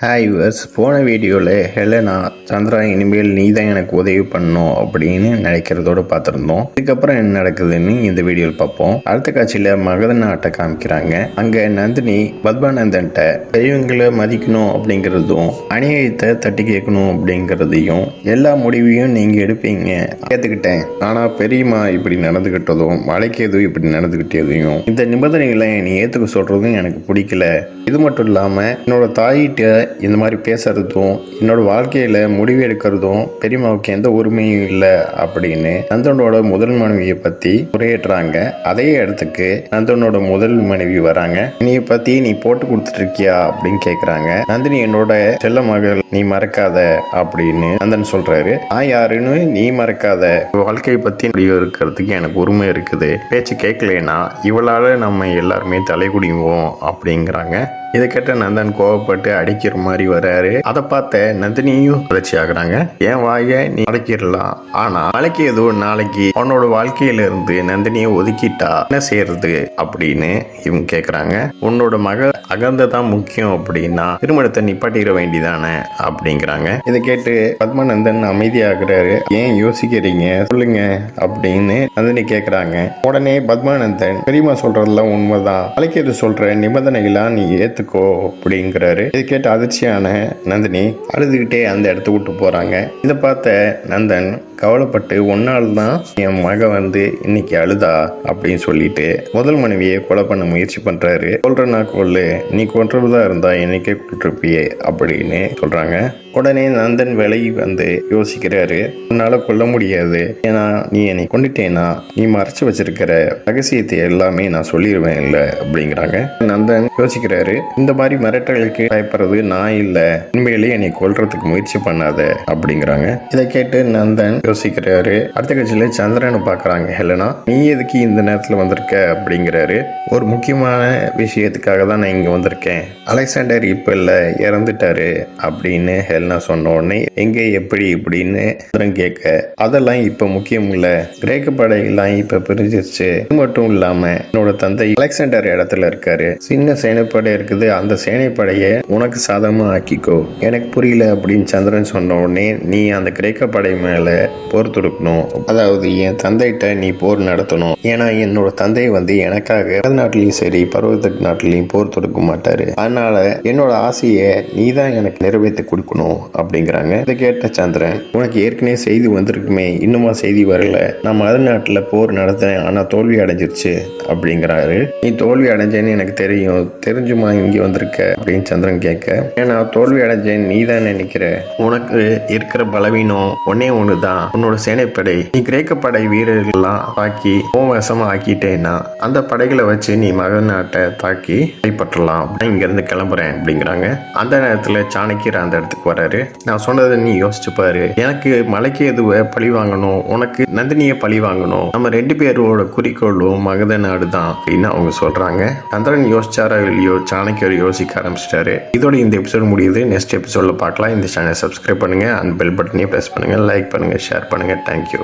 Hi yours போன வீடியோவில் Helena Chandra இனிமேல் நீ தான் எனக்கு உதவி பண்ணணும் அப்படின்னு நினைக்கிறதோட பார்த்துருந்தோம். இதுக்கப்புறம் என்ன நடக்குதுன்னு இந்த வீடியோவில் பார்ப்போம். அடுத்த காட்சியில் மகத நாட்டை காமிக்கிறாங்க. அங்கே நந்தினி பத்மானந்தன்ட்ட பெரியவங்களை மதிக்கணும் அப்படிங்கிறதும் அநியாயத்தை தட்டி கேட்கணும் அப்படிங்கிறதையும் எல்லா முடிவையும் நீங்கள் எடுப்பீங்க. ஏற்றுக்கிட்டேன் ஆனால் பெரியம்மா இப்படி நடந்துக்கிட்டதும் மலைக்கேது இப்படி நடந்துக்கிட்டதையும் இந்த நிபந்தனைகளை நீ ஏற்றுக்க சொல்கிறதும் எனக்கு பிடிக்கல. இது மட்டும் இல்லாமல் என்னோட தாயிட்ட இந்த மாதிரி பேசுறதும் என்னோட வாழ்க்கையில் முடிவு எடுக்கிறதும் பெரியம்மாவுக்கு எந்த உரிமையும் இல்லை அப்படின்னு நந்தனோட முதல் மனைவியை பற்றி உரையேற்றுறாங்க. அதே இடத்துக்கு நந்தனோட முதல் மனைவி வராங்க. நீ பற்றி நீ போட்டு கொடுத்துட்டு இருக்கியா அப்படின்னு கேட்குறாங்க நந்தினி என்னோட செல்ல மகள் நீ மறக்காத அப்படின்னு நந்தன் சொல்றாரு. நான் யாருன்னு நீ மறக்காத. வாழ்க்கையை பற்றி முடிவு இருக்கிறதுக்கு எனக்கு உரிமை இருக்குது. பேச்சு கேட்கலனா இவளால் நம்ம எல்லாருமே தலை குடிவோம் அப்படிங்கிறாங்க. இதை கேட்ட நந்தன் கோவப்பட்டு அடிக்கிற மாதிரி வராரு. அதை பார்த்த நந்தினியும் வளர்ச்சி ஆகுறாங்க. என் வாயை நீ அடக்கிடலாம். ஆனா நாளைக்கு ஏதோ நாளைக்கு உன்னோட வாழ்க்கையில இருந்து நந்தினியை ஒதுக்கிட்டா என்ன செய்யறது அப்படின்னு இவங்க கேக்குறாங்க. உன்னோட மக அகந்த தான் முக்கியம் அப்படின்னா திருமணத்தை நிப்பாட்டிட வேண்டிதானே அப்படிங்கிறாங்க. இதை கேட்டு பத்மநந்தன் அமைதியாகிறாரு. ஏன் யோசிக்கிறீங்க? சொல்லுங்க அப்படின்னு நந்தினி கேக்குறாங்க. உடனே பத்மானந்தன் பெரியம்மா சொல்றதெல்லாம் உண்மைதான். அழைக்கிறது சொல்ற? நிபந்தனைகளா நீ எடுத்துக்கோ அப்படிங்கிறாரு. இதை கேட்டு அதிர்ச்சியான நந்தினி அழுதுகிட்டே அந்த இடத்த விட்டு போறாங்க. இதை பார்த்த நந்தன் கவலைப்பட்டு ஒன்னால் தான் என் மக வந்து இன்னைக்கு அழுதா? அப்படின்னு சொல்லிட்டு முதல் மனைவியை கொலை பண்ண முயற்சி பண்றாரு. கொல்றனா கொல்லு நீ கொன்றதா இருந்தா என்னைக்கே கொண்டிருப்பியே அப்படின்னு சொல்றாங்க. உடனே நந்தன் விலகி வந்து யோசிக்கிறாரு. உன்னால கொல்ல முடியாது. ஏன்னா நீ என்னை கொண்டுட்டேனா நீ மறைச்சு வச்சிருக்கிற ரகசியத்தை எல்லாமே நான் சொல்லிடுவேன் இல்லை அப்படிங்கிறாங்க. நந்தன் யோசிக்கிறாரு இந்த மாதிரி மிரட்டலுக்கு பயப்படுறது நான் இல்லை. உண்மையிலேயே என்னை கொல்றதுக்கு முயற்சி பண்ணாத அப்படிங்கிறாங்க. இதை கேட்டு நந்தன் யோசிக்கிறாரு அடுத்த கட்சியில சந்திரனை பார்க்குறாங்க ஹெலனா. நீ எதுக்கு இந்த நேரத்தில் வந்திருக்க? அப்படிங்கிறாரு. ஒரு முக்கியமான விஷயத்துக்காக தான் நான் இங்கே வந்திருக்கேன். அலெக்சாண்டர் இப்போ இல்லை இறந்துட்டாரு அப்படின்னு ஹெலன் சொன்ன உடனே எங்கே எப்படி இப்படின்னு சந்திரன் கேட்க அதெல்லாம் இப்போ முக்கியம் இல்லை. கிரேக்க படையெல்லாம் இப்போ பிரிஞ்சிருச்சு. இது மட்டும் இல்லாம என்னோட தந்தை அலெக்சாண்டர் இடத்துல இருக்காரு. சின்ன சேனைப்படை இருக்குது. அந்த சேனைப்படையை உனக்கு சாதகமா ஆக்கிக்கோ. எனக்கு புரியல அப்படின்னு சந்திரன் சொன்ன உடனே நீ அந்த கிரேக்க படை மேல போர் தொடுக்கணும். அதாவது என் தந்தைகிட்ட நீ போர் நடத்தணும். ஏன்னா என்னோட தந்தை வந்து எனக்காக நாட்டிலையும் சரி பருவத்துக்கு நாட்டிலையும் போர் தொடுக்க மாட்டாரு. அதனால என்னோட ஆசையை நீ தான் எனக்கு நிறைவேற்றி கொடுக்கணும். அப்படிங்கிறாங்க. இதை கேட்ட சந்திரன் உனக்கு ஏற்கனவே செய்தி வந்திருக்குமே இன்னுமா செய்தி வரல? நான் மத நாட்டில் போர் நடத்தினேன் ஆனால் தோல்வி அடைஞ்சிருச்சு அப்படிங்கிறாரு. நீ தோல்வி அடைஞ்சேன்னு எனக்கு தெரியும். தெரிஞ்சுமா இங்கே வந்திருக்க? அப்படின்னு சந்திரன் கேட்க ஏன்னா தோல்வி அடைஞ்சேன் நீ தான் நினைக்கிற உனக்கு இருக்கிற பலவீனம் ஒன்னே ஒன்று தான் உன்னோட சேனைப்படை நீ கிரேக்க படை வீரர்கள்லாம் தாக்கி உன் ஆக்கிட்டேன்னா அந்த படைகளை வச்சு நீ மக நாட்டை தாக்கி கைப்பற்றலாம். இங்கேருந்து கிளம்புறேன் அப்படிங்கிறாங்க. அந்த நேரத்தில் சாணக்கியர் அந்த இடத்துக்கு வராரு நான் சொன்னதை நீ யோசிச்சு பாரு. எனக்கு மலைக்கு எதுவை பழி வாங்கணும். உனக்கு நந்தினியை பழி வாங்கணும். நம்ம ரெண்டு பேரோட குறிக்கோளும் மகத நாடு தான் அப்படின்னு அவங்க சொல்றாங்க. சந்திரன் யோசிச்சாரா இல்லையோ சாணக்கியர் யோசிக்க ஆரம்பிச்சிட்டாரு. இதோட இந்த எபிசோட் முடியுது. நெக்ஸ்ட் எபிசோட்ல பார்க்கலாம். இந்த சேனல் சப்ஸ்கிரைப் பண்ணுங்க. அண்ட் பெல் பட்டனையும் ப்ரெஸ் பண்ணுங்க. லைக் பண்ணுங்க. ஷேர் பண்ணுங்க. Thank you